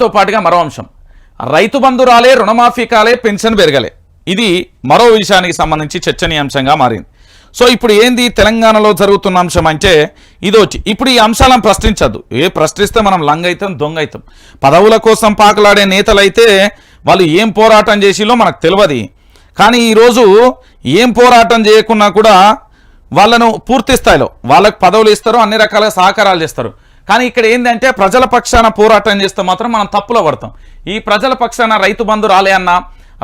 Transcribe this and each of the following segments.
తో పాటుగా మరో అంశం. రైతు బంధు రాలే రుణమాఫీ కాలే పెన్షన్ పెరగలే. ఇది మరో విషయానికి సంబంధించి చర్చనీయాంశంగా మారింది. సో ఇప్పుడు ఏంది తెలంగాణలో జరుగుతున్న అంశం అంటే ఇదొచ్చి ఇప్పుడు ఈ అంశాలను ప్రశ్నించద్దు. ఏ ప్రశ్నిస్తే మనం లంగ్ అవుతాం దొంగ అవుతాం పదవుల కోసం పాకలాడే నేతలైతే వాళ్ళు ఏం పోరాటం చేసిలో మనకు తెలియదు కానీ ఈరోజు ఏం పోరాటం చేయకున్నా కూడా వాళ్ళను పూర్తి స్థాయిలో వాళ్ళకు పదవులు ఇస్తారు అన్ని రకాల సహకారాలు చేస్తారు. కానీ ఇక్కడ ఏంటంటే ప్రజల పక్షాన పోరాటం చేస్తే మాత్రం మనం తప్పులో పడతాం. ఈ ప్రజల పక్షాన రైతు బంధు రాలే అన్న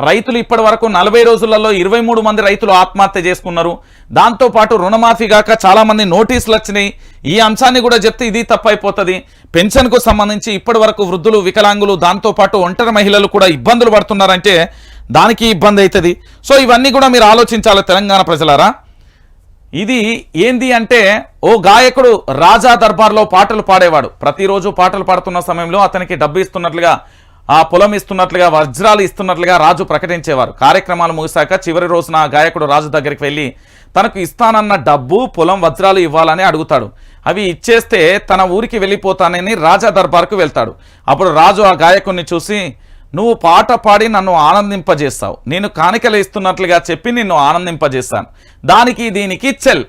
రైతులు ఇప్పటి వరకు నలభై రోజులలో ఇరవై మూడు మంది రైతులు ఆత్మహత్య చేసుకున్నారు. దాంతోపాటు రుణమాఫీ కాక చాలామంది నోటీసులు వచ్చినాయి. ఈ అంశాన్ని కూడా చెప్తే ఇది తప్పైపోతుంది. పెన్షన్కు సంబంధించి ఇప్పటి వరకు వృద్ధులు వికలాంగులు దాంతోపాటు ఒంటరి మహిళలు కూడా ఇబ్బందులు పడుతున్నారంటే దానికి ఇబ్బంది అవుతుంది సో ఇవన్నీ కూడా మీరు ఆలోచించాలి తెలంగాణ ప్రజలారా. ఇది ఏంది అంటే ఓ గాయకుడు రాజా దర్బార్లో పాటలు పాడేవాడు. ప్రతిరోజు పాటలు పాడుతున్న సమయంలో అతనికి డబ్బు ఇస్తున్నట్లుగా ఆ పొలం ఇస్తున్నట్లుగా వజ్రాలు ఇస్తున్నట్లుగా రాజు ప్రకటించేవారు. కార్యక్రమాలు ముగిశాక చివరి రోజున ఆ గాయకుడు రాజు దగ్గరికి వెళ్ళి తనకు ఇస్తానన్న డబ్బు పొలం వజ్రాలు ఇవ్వాలని అడుగుతాడు. అవి ఇచ్చేస్తే తన ఊరికి వెళ్ళిపోతానని రాజా దర్బార్కు వెళ్తాడు. అప్పుడు రాజు ఆ గాయకుడిని చూసి నువ్వు పాట పాడి నన్ను ఆనందింపజేస్తావు. నేను కానికలు ఇస్తున్నట్లుగా చెప్పి నిన్ను ఆనందింపజేస్తాను. దానికి దీనికి చెల్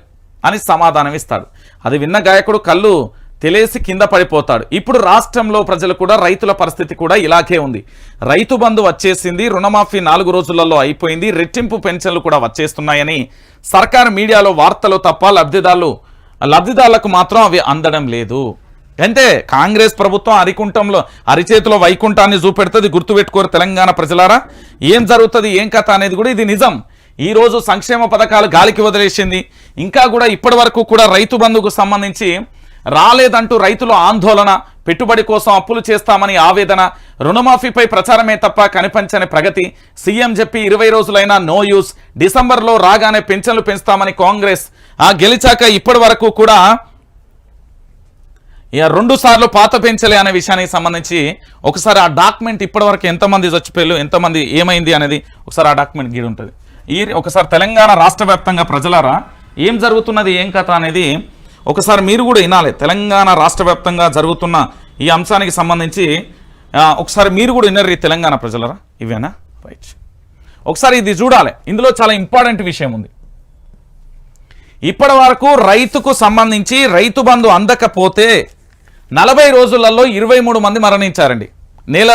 అని సమాధానం ఇస్తాడు. అది విన్న గాయకుడు కళ్ళు తెలిసి కింద పడిపోతాడు. ఇప్పుడు రాష్ట్రంలో ప్రజలు కూడా రైతుల పరిస్థితి కూడా ఇలాగే ఉంది. రైతు బంధు వచ్చేసింది రుణమాఫీ నాలుగు రోజులలో అయిపోయింది రెట్టింపు పెన్షన్లు కూడా వచ్చేస్తున్నాయని సర్కారు మీడియాలో వార్తలు తప్ప లబ్ధిదారులు లబ్ధిదారులకు మాత్రం అవి అందడం లేదు. అంటే కాంగ్రెస్ ప్రభుత్వం అరికుంఠంలో అరిచేతిలో వైకుంఠాన్ని చూపెడుతుంది గుర్తుపెట్టుకోరు తెలంగాణ ప్రజలారా? ఏం జరుగుతుంది ఏం కథ అనేది కూడా ఇది నిజం. ఈరోజు సంక్షేమ పథకాలు గాలికి వదిలేసింది. ఇంకా కూడా ఇప్పటి వరకు కూడా రైతు బంధుకు సంబంధించి రాలేదంటూ రైతుల ఆందోళన పెట్టుబడి కోసం అప్పులు చేస్తామని ఆవేదన రుణమాఫీపై ప్రచారమే తప్ప కనిపించని ప్రగతి. సీఎం చెప్పి ఇరవై రోజులైనా నో యూస్. డిసెంబర్లో రాగానే పెన్షన్లు పెంచుతామని కాంగ్రెస్. ఆ గెలిచాక ఇప్పటి వరకు కూడా ఇక రెండు సార్లు పాత పెంచలే అనే విషయానికి సంబంధించి ఒకసారి ఆ డాక్యుమెంట్ ఇప్పటివరకు ఎంతమంది చచ్చిపోయారు ఎంతమంది ఏమైంది అనేది ఒకసారి ఆ డాక్యుమెంట్ గీడి ఉంటుంది. ఈ ఒకసారి తెలంగాణ రాష్ట్ర వ్యాప్తంగా ప్రజలారా ఏం జరుగుతున్నది ఏం కథ అనేది ఒకసారి మీరు కూడా వినాలి. తెలంగాణ రాష్ట్ర జరుగుతున్న ఈ అంశానికి సంబంధించి ఒకసారి మీరు కూడా వినరు ఈ తెలంగాణ ప్రజలరా. ఇవేనా? రైట్. ఒకసారి ఇది చూడాలి. ఇందులో చాలా ఇంపార్టెంట్ విషయం ఉంది. ఇప్పటి వరకు రైతుకు సంబంధించి రైతు బంధు అందకపోతే నలభై రోజులలో ఇరవై మూడు మంది మరణించారండి. నేల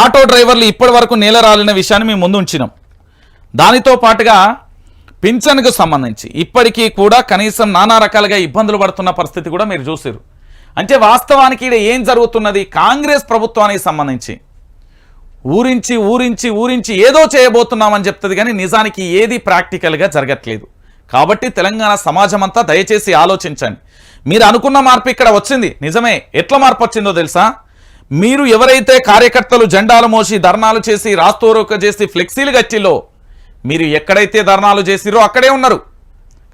ఆటో డ్రైవర్లు ఇప్పటి వరకు నేలరాలిన విషయాన్ని మేము ముందు ఉంచినాం. దానితో పాటుగా పింఛన్కు సంబంధించి ఇప్పటికీ కూడా కనీసం నానా రకాలుగా ఇబ్బందులు పడుతున్న పరిస్థితి కూడా మీరు చూసారు అంటే వాస్తవానికి ఇక్కడ ఏం జరుగుతున్నది? కాంగ్రెస్ ప్రభుత్వానికి సంబంధించి. ఊరించి ఊరించి ఊరించి ఏదో చేయబోతున్నామని చెప్తుంది కానీ నిజానికి ఏది ప్రాక్టికల్గా జరగట్లేదు. కాబట్టి తెలంగాణ సమాజం అంతా దయచేసి ఆలోచించండి. మీరు అనుకున్న మార్పు ఇక్కడ వచ్చింది. నిజమే. ఎట్లా మార్పు వచ్చిందో తెలుసా? మీరు ఎవరైతే కార్యకర్తలు జెండాలు మోసి ధర్నాలు చేసి రాస్తోరోక చేసి ఫ్లెక్సీలు గట్టిలో మీరు ఎక్కడైతే ధర్నాలు చేసిరో అక్కడే ఉన్నారు.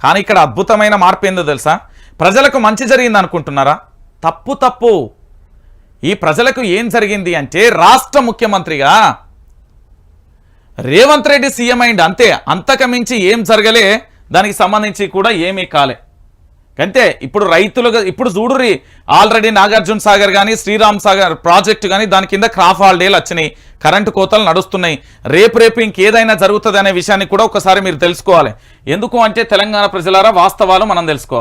కానీ ఇక్కడ అద్భుతమైన మార్పు ఏందో తెలుసా? ప్రజలకు మంచి జరిగింది అనుకుంటున్నారా? తప్పు తప్పు. ఈ ప్రజలకు ఏం జరిగింది అంటే రాష్ట్ర ముఖ్యమంత్రిగా రేవంత్ రెడ్డి సీఎం అయింది అంతే. అంతకమించి ఏం జరగలే. దానికి సంబంధించి కూడా ఏమీ కాలే. అంతే ఇప్పుడు రైతులుగా ఇప్పుడు చూడురి ఆల్రెడీ నాగార్జున సాగర్ కానీ శ్రీరామ్ సాగర్ ప్రాజెక్టు కానీ దాని కింద క్రాఫ్ హాలిడేలు వచ్చినాయి. కరెంటు కోతలు నడుస్తున్నాయి. రేపు రేపు ఇంకేదైనా జరుగుతుంది అనే విషయాన్ని కూడా ఒకసారి మీరు తెలుసుకోవాలి. ఎందుకు అంటే తెలంగాణ ప్రజలారా వాస్తవాలు మనం తెలుసుకోవాలి.